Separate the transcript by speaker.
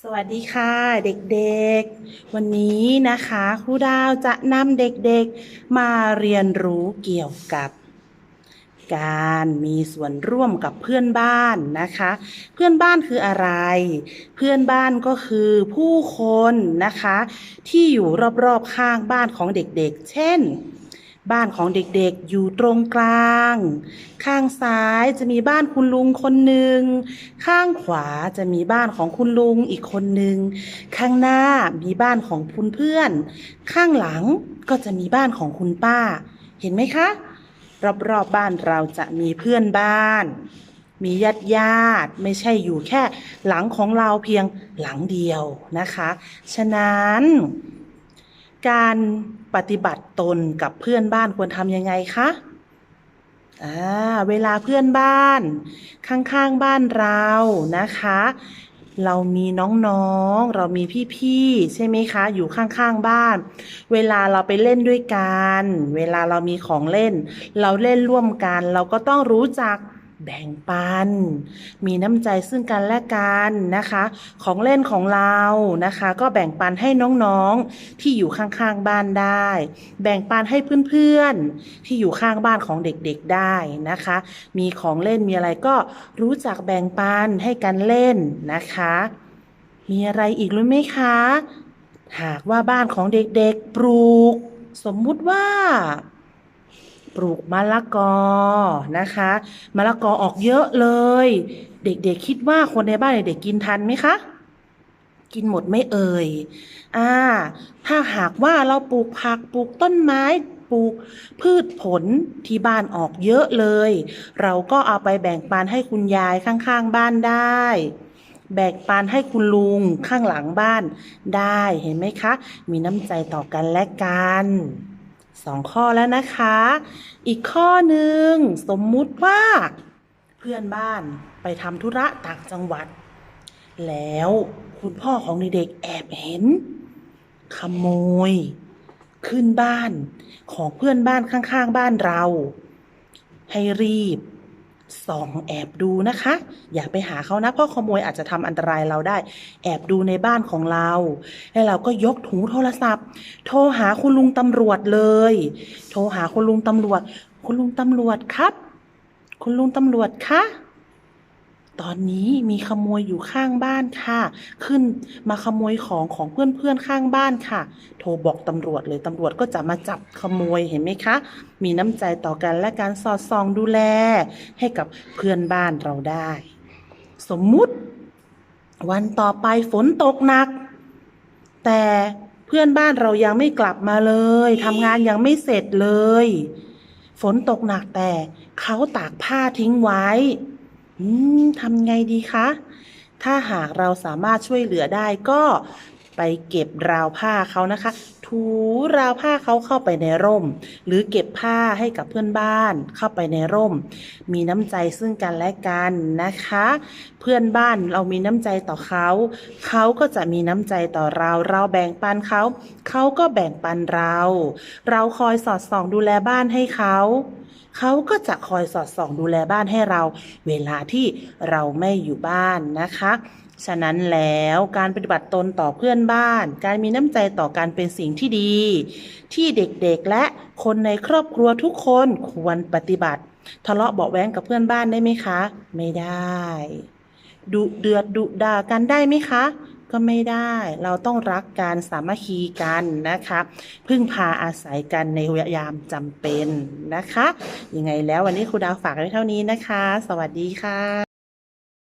Speaker 1: สวัสดีค่ะเด็กๆ วันนี้นะคะครูดาวจะนำเด็กๆมาเรียนรู้เกี่ยวกับ การมีส่วนร่วมกับเพื่อนบ้านนะคะ เพื่อนบ้านคืออะไร เพื่อนบ้านก็คือผู้คนนะคะ ที่อยู่รอบๆข้างบ้านของเด็กๆ เช่น บ้านของเด็กๆอยู่ตรงกลาง ข้างซ้ายจะมีบ้านคุณลุงคนหนึ่ง ข้างขวาจะมีบ้านของคุณลุงอีกคนหนึ่ง ข้างหน้ามีบ้านของคุณเพื่อน ข้างหลังก็จะมีบ้านของคุณป้า เห็นไหมคะ รอบๆบบ้านเราจะมีเพื่อนบ้าน มีญาติญาติไม่ใช่อยู่แค่หลังของเราเพียงหลังเดียวนะคะ ฉะนั้น การปฏิบัติตนกับเพื่อนบ้านควรทำยังไงคะอ่าเวลาเพื่อนบ้าน ข้างๆบ้านเรานะคะ เรามีน้องๆ เรามีพี่ๆ ใช่ไหมคะ อยู่ข้างๆ บ้าน เวลาเราไปเล่นด้วยกัน เวลาเรามีของเล่น เราเล่นร่วมกัน เราก็ต้องรู้จัก แบ่งปัน มีน้ำใจซึ่งกันและกันนะคะ ของเล่นของเรานะคะ ก็แบ่งปันให้น้องๆที่อยู่ข้างๆบ้านได้ แบ่งปันให้เพื่อนๆที่อยู่ข้างบ้านของเด็กๆได้นะคะ มีของเล่นมีอะไรก็รู้จักแบ่งปันให้กันเล่นนะคะ มีอะไรอีกรู้ไหมคะ หากว่าบ้านของเด็กๆปลูก สมมุติว่า ปลูกมะละกอนะคะมะละกอออกเยอะเลย เด็กๆคิดว่าคนในบ้านเด็กๆกินทันไหมคะกินหมดไม่เอ่ยอ่า ถ้าหากว่าเราปลูกผักปลูกต้นไม้ปลูกพืชผลที่บ้านออกเยอะเลย เราก็เอาไปแบ่งปันให้คุณยายข้างๆบ้านได้ แบ่งปันให้คุณลุงข้างหลังบ้านได้เห็นไหมคะ มีน้ำใจต่อกันและกัน สองข้อแล้วนะคะ อีกข้อหนึ่งสมมุติว่าเพื่อนบ้านไปทำธุระต่างจังหวัด แล้วคุณพ่อของเด็กๆแอบเห็น ขโมย ขึ้นบ้านของเพื่อนบ้านข้างๆ บ้านเรา ให้รีบ ส่องแอบดูนะคะ อย่าไปหาเขานะเพราะขโมยอาจจะทำอันตรายเราได้ แอบดูในบ้านของเรา ให้เราก็ยกถุงโทรศัพท์ โทรหาคุณลุงตำรวจเลย โทรหาคุณลุงตำรวจ คุณลุงตำรวจครับ คุณลุงตำรวจคะ ตอนนี้มีขโมยอยู่ข้างบ้านค่ะ ขึ้นมาขโมยของของเพื่อนๆข้างบ้านค่ะ โทรบอกตำรวจเลยตำรวจก็จะมาจับขโมยเห็นไหมคะ มีน้ำใจต่อกันและการสอดส่องดูแล ให้กับเพื่อนบ้านเราได้ สมมุติ วันต่อไปฝนตกหนัก แต่เพื่อนบ้านเรายังไม่กลับมาเลยทำงานยังไม่เสร็จเลย ฝนตกหนักแต่เขาตากผ้าทิ้งไว้ อืมทำไงดีคะ ถ้าหากเราสามารถช่วยเหลือได้ก็ ไปเก็บราวผ้าเขานะคะ ถูราวผ้าเขาเข้าไปในร่ม หรือเก็บผ้าให้กับเพื่อนบ้านเข้าไปในร่ม มีน้ำใจซึ่งกันและกันนะคะ เพื่อนบ้านเรามีน้ำใจต่อเขาเขาก็จะมีน้ำใจต่อเรา เราแบ่งปันเขาเขาก็แบ่งปันเรา เราคอยสอดส่องดูแลบ้านให้เขาเขาก็จะคอยสอดส่องดูแลบ้านให้เรา เวลาที่เราไม่อยู่บ้านนะคะ ฉะนั้นแล้วการปฏิบัติตนต่อเพื่อนบ้าน การมีน้ำใจต่อกันเป็นสิ่งที่ดี ที่เด็กๆและคนในครอบครัวทุกคนควรปฏิบัติ ทะเลาะเบาะแว้งกับเพื่อนบ้านได้ไหมคะ ไม่ได้ดุเดือดดุด่ากันได้ไหมคะ ก็ไม่ได้ เราต้องรักกันสามัคคีกันนะคะ พึ่งพาอาศัยกันในยามจำเป็นนะคะ ยังไงแล้ววันนี้ครูดาวฝากไว้เท่านี้นะคะ สวัสดีค่ะ